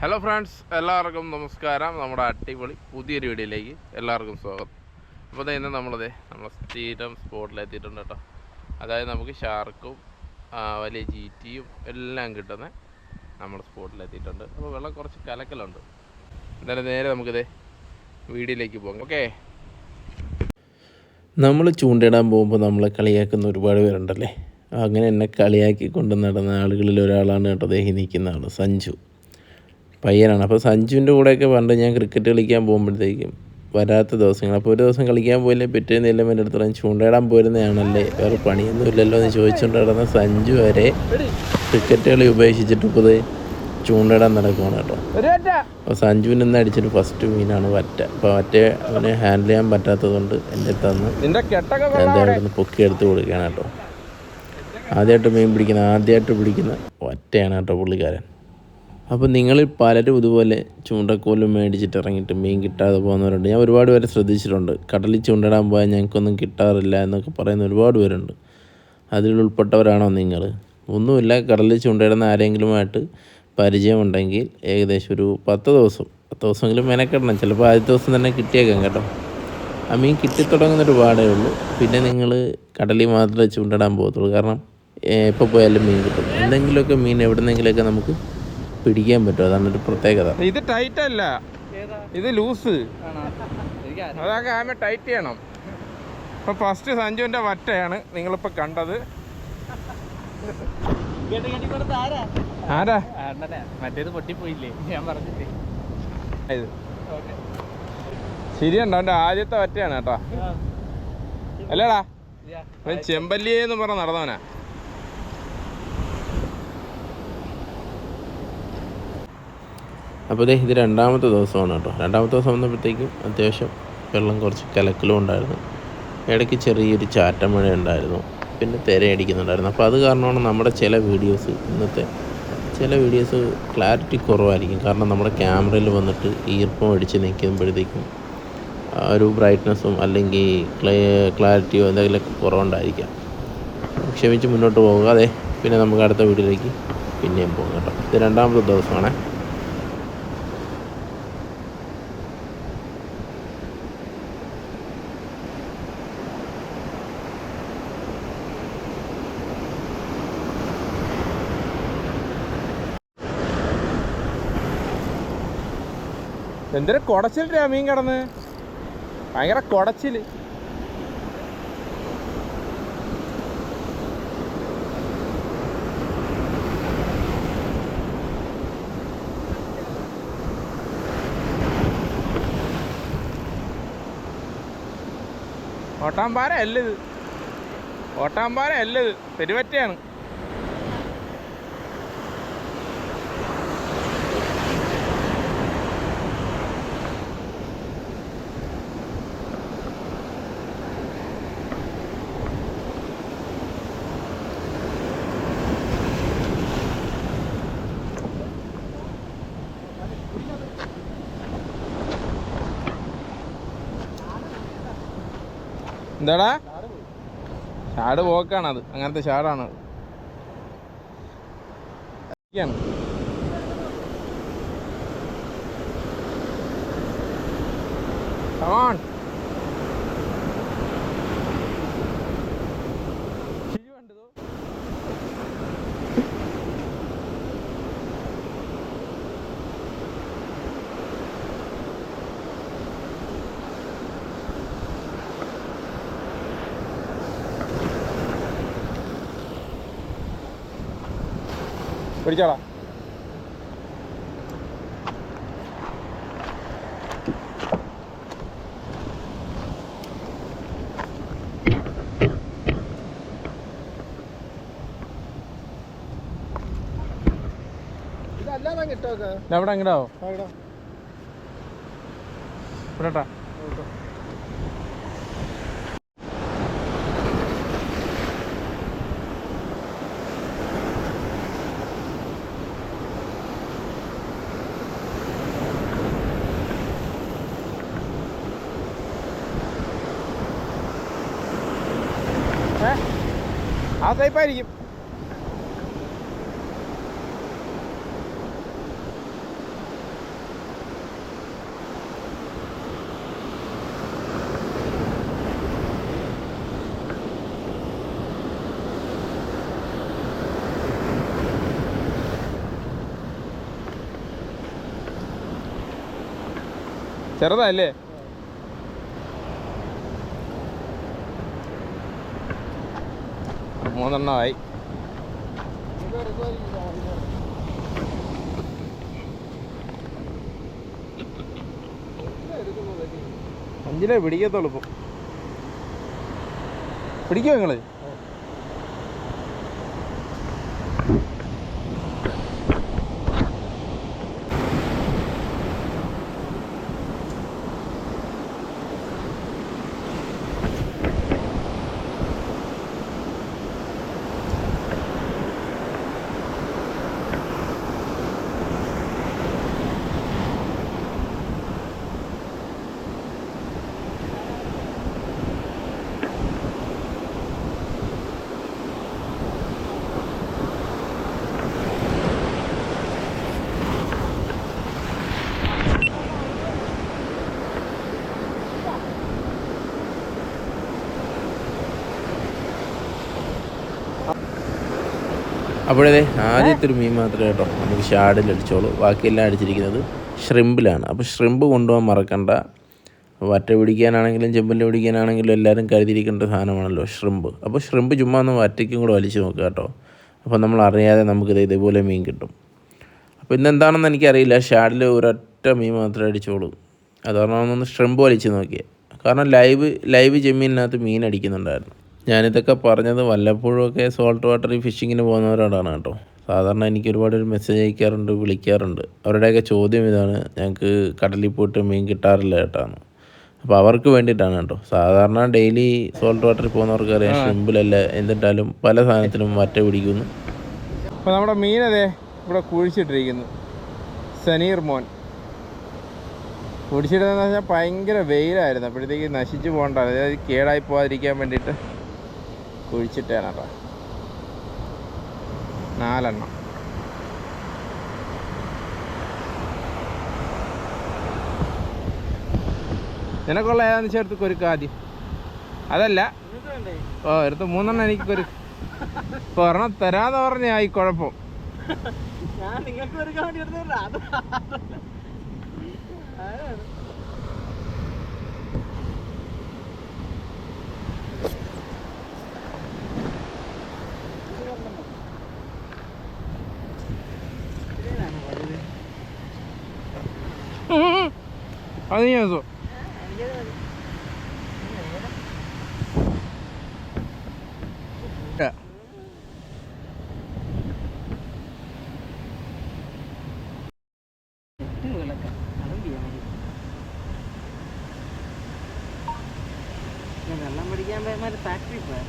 Hello friends എല്ലാവർക്കും നമസ്കാരം. നമ്മുടെ അടിപൊളി പുതിയൊരു വീഡിയോയിലേക്ക് എല്ലാവർക്കും സ്വാഗതം. അപ്പോൾ ദേ ഇന്ന് നമ്മളതേ നമ്മളെ സ്ഥിരം സ്പോട്ടിലെത്തിയിട്ടുണ്ട് കേട്ടോ. അതായത് നമുക്ക് ഷാർക്കും വലിയ ജീറ്റിയും എല്ലാം കിട്ടുന്ന നമ്മുടെ സ്പോട്ടിലെത്തിയിട്ടുണ്ട് അപ്പോൾ വെള്ളം കുറച്ച് കലക്കലുണ്ട്. എന്തായാലും നേരെ നമുക്കിതേ വീഡിയോയിലേക്ക് പോകാം. ഓക്കെ നമ്മൾ ചൂണ്ടയിടാൻ പോകുമ്പോൾ നമ്മളെ കളിയാക്കുന്ന ഒരുപാട് പേരുണ്ടല്ലേ? അങ്ങനെ എന്നെ കളിയാക്കി കൊണ്ട് നടന്ന ആളുകളിൽ ഒരാളാണ് കേട്ടോ ദേഹി നിൽക്കുന്ന ആൾ സഞ്ജു. പയ്യനാണ്. അപ്പോൾ സഞ്ജുവിന്റെ കൂടെയൊക്കെ പണ്ട് ഞാൻ ക്രിക്കറ്റ് കളിക്കാൻ പോകുമ്പോഴത്തേക്കും വരാത്ത ദിവസങ്ങൾ. അപ്പോൾ ഒരു ദിവസം കളിക്കാൻ പോയില്ലേ? പിറ്റേന്ന് എല്ലാം എന്റെ അടുത്ത് ചൂണ്ടയിടാൻ പോരുന്നതാണല്ലേ വേറെ പണിയൊന്നും ഇല്ലല്ലോ എന്ന് ചോദിച്ചുകൊണ്ട് നടന്ന സഞ്ജു വരെ ക്രിക്കറ്റ് കളി ഉപേക്ഷിച്ചിട്ട് ഇപ്പോൾ ചൂണ്ടയിടാൻ നടക്കുവാണ് കേട്ടോ. അപ്പോൾ സഞ്ജുവിന് ഇന്ന് അടിച്ചിട്ട് ഫസ്റ്റ് മീനാണ് വറ്റ. അപ്പോൾ വറ്റ അവനെ ഹാൻഡിൽ ചെയ്യാൻ പറ്റാത്തതുകൊണ്ട് എന്റെ തന്ന് ദേ അവിടെ. നിന്ന് പൊക്കി എടുത്ത് കൊടുക്കുകയാണ് കേട്ടോ. ആദ്യമായിട്ട് മീൻ പിടിക്കുന്ന ആദ്യമായിട്ട് പിടിക്കുന്ന വറ്റയാണ് കേട്ടോ പുള്ളിക്കാരൻ. അപ്പോൾ നിങ്ങളിൽ പലരും ഇതുപോലെ ചൂണ്ടക്കോലും മേടിച്ചിട്ട് ഇറങ്ങിയിട്ട് മീൻ കിട്ടാതെ പോകുന്നവരുണ്ട്. ഞാൻ ഒരുപാട് പേരെ ശ്രദ്ധിച്ചിട്ടുണ്ട്. കടലിൽ ചൂണ്ടിടാൻ പോയാൽ ഞങ്ങൾക്കൊന്നും കിട്ടാറില്ല എന്നൊക്കെ പറയുന്ന ഒരുപാട് പേരുണ്ട്. അതിൽ ഉൾപ്പെട്ടവരാണോ നിങ്ങൾ? ഒന്നുമില്ല. കടലിൽ ചൂണ്ടയിടുന്ന ആരെങ്കിലുമായിട്ട് പരിചയമുണ്ടെങ്കിൽ ഏകദേശം ഒരു പത്ത് ദിവസം പത്ത് ദിവസമെങ്കിലും മെനക്കെടണം. ചിലപ്പോൾ ആദ്യത്തെ ദിവസം തന്നെ കിട്ടിയേക്കാം കേട്ടോ. ആ മീൻ കിട്ടിത്തുടങ്ങുന്നൊരു പാടേ ഉള്ളൂ. പിന്നെ നിങ്ങൾ കടലിൽ മാത്രമേ ചൂണ്ടിടാൻ പോകത്തുള്ളൂ. കാരണം എപ്പോൾ പോയാലും മീൻ കിട്ടും. എന്തെങ്കിലുമൊക്കെ മീൻ എവിടെന്നെങ്കിലുമൊക്കെ നമുക്ക് പിടിക്കാൻ പറ്റും. അതാണ് ഒരു പ്രത്യേകത. ഇത് ടൈറ്റ് അല്ല. ഇത് ലൂസ് അതൊക്കെ ആമ ടൈറ്റ് ചെയ്യണം. അപ്പൊ ഫസ്റ്റ് സഞ്ജുവിന്റെ വറ്റയാണ് നിങ്ങളിപ്പോ കണ്ടത്. ആരാ? മറ്റേത് പൊട്ടിപ്പോയില്ലേ? ഞാൻ പറഞ്ഞില്ലേ? ഇത്. ശരിയുണ്ടോ? അവന്റെ ആദ്യത്തെ വറ്റയാണ് കേട്ടോ. അല്ലടാ? ചെമ്പല്ലിയെന്ന് ചെമ്പല്ലിയെ എന്ന് പറഞ്ഞ നടന്നവനാ. അപ്പോൾ ദേ ഇത് രണ്ടാമത്തെ ദിവസമാണ് കേട്ടോ. രണ്ടാമത്തെ ദിവസം വന്നപ്പോഴത്തേക്കും അത്യാവശ്യം വെള്ളം കുറച്ച് കലക്കലും ഉണ്ടായിരുന്നു. ഇടയ്ക്ക് ചെറിയൊരു ചാറ്റമഴ ഉണ്ടായിരുന്നു. പിന്നെ തിരയടിക്കുന്നുണ്ടായിരുന്നു അപ്പോൾ അത് കാരണമാണ് നമ്മുടെ ചില വീഡിയോസ് ഇന്നത്തെ ചില വീഡിയോസ് ക്ലാരിറ്റി കുറവായിരിക്കും. കാരണം നമ്മുടെ ക്യാമറയിൽ വന്നിട്ട് ഈർപ്പം അടിച്ച് നിൽക്കുമ്പോഴത്തേക്കും ഒരു ബ്രൈറ്റ്നസ്സും അല്ലെങ്കിൽ ക്ലേ ക്ലാരിറ്റിയോ എന്തെങ്കിലുമൊക്കെ കുറവുണ്ടായിരിക്കാം. ക്ഷമിച്ച് മുന്നോട്ട് പോകുക അതെ പിന്നെ നമുക്ക് അടുത്ത വീഡിയോയിലേക്ക് പിന്നെയും പോകും കേട്ടോ. ഇത് രണ്ടാമത്തെ ദിവസമാണേ. എന്തിനാ കുടച്ചിലിട്ടാ മീൻ കിടന്ന്? ഭയങ്കര കുടച്ചിൽ. ഓട്ടാമ്പാര അല്ലത് ഓട്ടാമ്പാര അല്ല ഇത് പെരുവറ്റയാണ്. എന്താടാ? ഷാഡ് അത് അങ്ങനത്തെ ഷാഡാണ് Come on. പിടിച്ചോളാ. എവിടെ എങ്ങടാവോ ഇവിടെട്ടാ ഏ ആ ടൈപ്പായിരിക്കും ചെറുതല്ലേ മൂന്നെണ്ണമായി. അഞ്ചിലേ പിടിക്കത്തുള്ളൂ ഇപ്പം. പിടിക്കുമോ നിങ്ങൾ? അപ്പോഴേ ആദ്യത്തെ ഒരു മീൻ മാത്രമേ കേട്ടോ നമുക്ക് ഷാഡിൽ അടിച്ചോളൂ. ബാക്കിയെല്ലാം അടിച്ചിരിക്കുന്നത് ഷ്രിമ്പിലാണ് അപ്പോൾ ഷ്രിമ്പ് കൊണ്ടുപോകാൻ മറക്കണ്ട. വറ്റ പിടിക്കാനാണെങ്കിലും ചെമ്പല്ലി പിടിക്കാനാണെങ്കിലും എല്ലാവരും കരുതിയിരിക്കേണ്ട സാധനമാണല്ലോ ഷ്രിമ്പ് അപ്പോൾ ഷ്രിമ്പ് ചുമ്മാ ഒന്ന് വറ്റയ്ക്കും കൂടെ വലിച്ചു നോക്കുക കേട്ടോ. അപ്പോൾ നമ്മൾ അറിയാതെ നമുക്കിത് ഇതേപോലെ മീൻ കിട്ടും. അപ്പോൾ ഇന്നെന്താണെന്ന് എനിക്കറിയില്ല. ഷാഡിൽ ഒരൊറ്റ മീൻ മാത്രമേ അടിച്ചോളൂ. അതുകൊണ്ടാണ് ഒന്ന് ഷ്രിമ്പ് വലിച്ചു നോക്കിയത് കാരണം ലൈവ് ലൈവ് ജമീനിനകത്ത് മീൻ അടിക്കുന്നുണ്ടായിരുന്നു. ഞാനിതൊക്കെ പറഞ്ഞത് വല്ലപ്പോഴും ഒക്കെ സോൾട്ട് വാട്ടറിൽ ഫിഷിങ്ങിന് പോകുന്നവരോടാണ് കേട്ടോ. സാധാരണ എനിക്ക് ഒരുപാട് ഒരു മെസ്സേജ് അയക്കാറുണ്ട് വിളിക്കാറുണ്ട്. അവരുടെയൊക്കെ ചോദ്യം ഇതാണ് ഞങ്ങൾക്ക് കടലിൽ പോയിട്ട് മീൻ കിട്ടാറില്ല കേട്ടാന്ന് അപ്പോൾ അവർക്ക് വേണ്ടിയിട്ടാണ് കേട്ടോ. സാധാരണ ഡെയിലി സോൾട്ട് വാട്ടറിൽ പോകുന്നവർക്ക് അറിയാം ഷിമ്പിലല്ല എന്നിട്ടാലും പല സാധനത്തിനും മറ്റേ പിടിക്കുന്നു. അപ്പോൾ നമ്മുടെ മീനതേ ഇവിടെ കുഴിച്ചിട്ടിരിക്കുന്നു. സനീർ മോൻ. കുഴിച്ചിടുന്നതെന്ന് വെച്ചാൽ ഭയങ്കര വെയിലായിരുന്നു. അപ്പോഴത്തേക്ക് നശിച്ചു പോകണ്ട അതായത് കേടായി പോകാതിരിക്കാൻ വേണ്ടിയിട്ട്. കുഴിച്ചിട്ടാണ് കേട്ടോ നാലെണ്ണം. നിനക്കുള്ള ഏതാണെന്ന് ചേർത്ത് കൊരുക്ക ആദ്യം. അതല്ല. ഓ എടുത്ത് മൂന്നെണ്ണം എനിക്ക് കൊരു ഒരെണ്ണം തരാന്ന് പറഞ്ഞ ആയി കുഴപ്പം. ഞാൻ നിങ്ങൾക്ക് അത് ഞാൻ സോ വെള്ളം പിടിക്കാൻ പോയ ഫാക്ടറി പോയ